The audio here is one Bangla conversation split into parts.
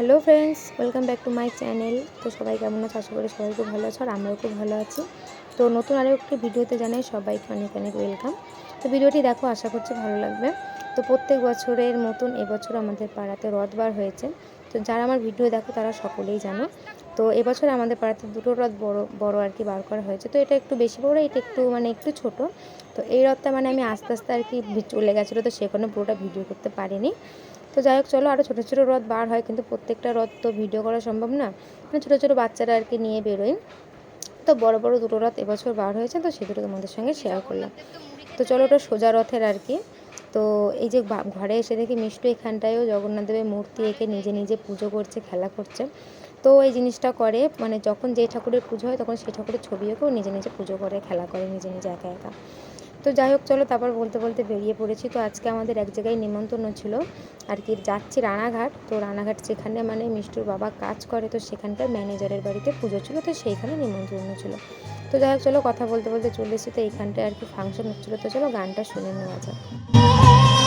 Hello friends, welcome back to my channel. তো সবাই কেমন আছে? আশা করি সবাই খুব ভালো আছো আর আমরাও খুব ভালো আছি। তো নতুন আরও একটি ভিডিওতে জানাই সবাইকে অনেক অনেক ওয়েলকাম। তো ভিডিওটি দেখো, আশা করছি ভালো লাগবে। তো প্রত্যেক বছরের মতন এবছর আমাদের পাড়াতে রথ বার হয়েছে। তো যারা আমার ভিডিও দেখো, তারা সকলেই জানো। তো এবছর আমাদের পাড়াতে দুটো রথ বড় বড় আর কি বার করা হয়েছে। তো এটা একটু বেশি বড়, এটা একটু মানে একটু ছোট। তো এই রথটা মানে আমি আস্তে আস্তে আর কি চলে গেছিল, তো সেখানে পুরোটা ভিডিও করতে পারিনি। তো যাই হোক, চলো আরও ছোটো ছোটো রথ বার হয়, কিন্তু প্রত্যেকটা রথ তো ভিডিও করা সম্ভব না। মানে ছোটো ছোটো বাচ্চারা আর কি নিয়ে বেরোয় তো বড় বড় দুটো রথ এবছর বার হয়েছে, তো সেগুলো তোমাদের সঙ্গে শেয়ার করলাম। তো চলো ওটা সোজা রথের আর কি। তো এই যে ঘরে এসে দেখি মিষ্টু এখানটায়ও জগন্নাথ দেবের মূর্তি এঁকে নিজে নিজে পুজো করছে, খেলা করছে। তো এই জিনিসটা করে মানে যখন যে ঠাকুরের পুজো হয়, তখন সেই ঠাকুরের ছবি এঁকেও নিজে নিজে পুজো করে, খেলা করে নিজে নিজে একা একা। তো যাই হোক, চলো তারপর বলতে বলতে বেরিয়ে পড়েছি। তো আজকে আমাদের এক জায়গায় নিমন্ত্রণ ছিল আর কি, যাচ্ছি রানাঘাট। তো রানাঘাট যেখানে মানে মিষ্টুর বাবা কাজ করে, তো সেখানকার ম্যানেজারের বাড়িতে পুজো ছিল, তো সেইখানে নিমন্ত্রণ ছিল। তো যাই হোক, চলো কথা বলতে বলতে চলে এসেছি, তো এইখানটায় আর কি ফাংশন হচ্ছিল। তো চলো গানটা শুনে নেওয়া যাক।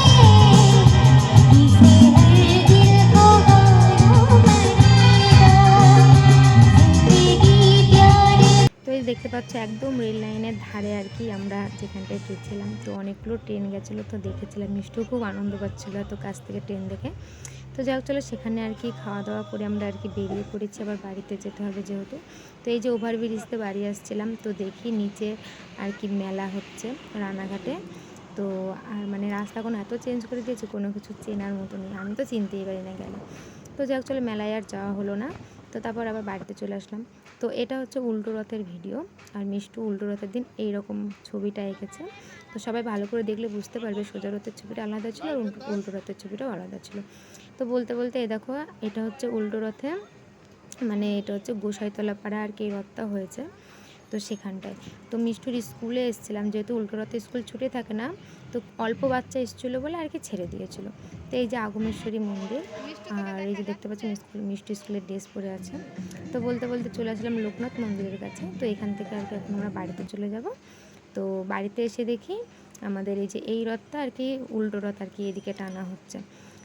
দেখতে পাচ্ছ একদম রেল লাইনের ধারে আর কি আমরা যেখানটায় গেছিলাম। তো অনেকগুলো ট্রেন গেছিল, তো দেখেছিলাম। মিষ্টিও খুব আনন্দ পাচ্ছিলো এত কাছ থেকে ট্রেন দেখে। তো যাই হোক, চলো সেখানে আর কি খাওয়া দাওয়া করে আমরা আর কি বেরিয়ে পড়েছি। আবার বাড়িতে যেতে হবে যেহেতু। তো এই যে ওভারব্রিজতে বাড়ি আসছিলাম, তো দেখি নিচে আর কি মেলা হচ্ছে রানাঘাটে। তো আর মানে রাস্তা কোনো এত চেঞ্জ করে দিয়েছে, কোনো কিছু চেনার মতো নেই। আমি তো চিনতেই পারি না গেলে। তো যাই হোক, চলো মেলায় আর যাওয়া হলো না। তো তারপর আবার বাড়িতে চলে আসলাম। তো এটা হচ্ছে উল্টো রথের ভিডিও আর মিষ্টু উল্টো রথের দিন এইরকম ছবিটা এঁকেছে। তো সবাই ভালো করে দেখলে বুঝতে পারবে সোজা রথের ছবিটা আলাদা ছিল আর উল্টো- রথের ছবিটাও আলাদা ছিল। তো বলতে বলতে এ দেখো, এটা হচ্ছে উল্টো রথে মানে এটা হচ্ছে গোসাইতলা পাড়া আর কি রথটা হয়েছে। তো সেখানটায়। তো মিষ্টুর স্কুলে এসেছিলাম, যেহেতু উল্টো রথে স্কুল ছুটি থাকে না, তো অল্প বাচ্চা এসেছিল বলে আর কি ছেড়ে দিয়েছিল। তো এই যে আগমেশ্বরী মন্দির, আর এই যে দেখতে পাচ্ছেন স্কুল মিষ্টি স্কুলের ড্রেস পরে আছে। তো বলতে বলতে চলে আসলাম লোকনাথ মন্দিরের কাছে। তো এখান থেকে আর কি এখন আমরা বাড়িতে চলে যাব। তো বাড়িতে এসে দেখি আমাদের এই যে এই রথটা আর কি উল্টো রথ আর কি এদিকে টানা হচ্ছে।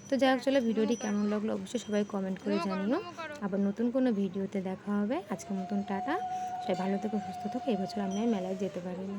তো যাই হোক, চলো ভিডিওটি কেমন লাগল অবশ্যই সবাই কমেন্ট করে জানিও। আবার নতুন কোনো ভিডিওতে দেখা হবে। আজকে নতুন টাটা। সবাই ভালো থেকে, সুস্থ থাকো। এবছর আমি মেলায় যেতে পারিনি।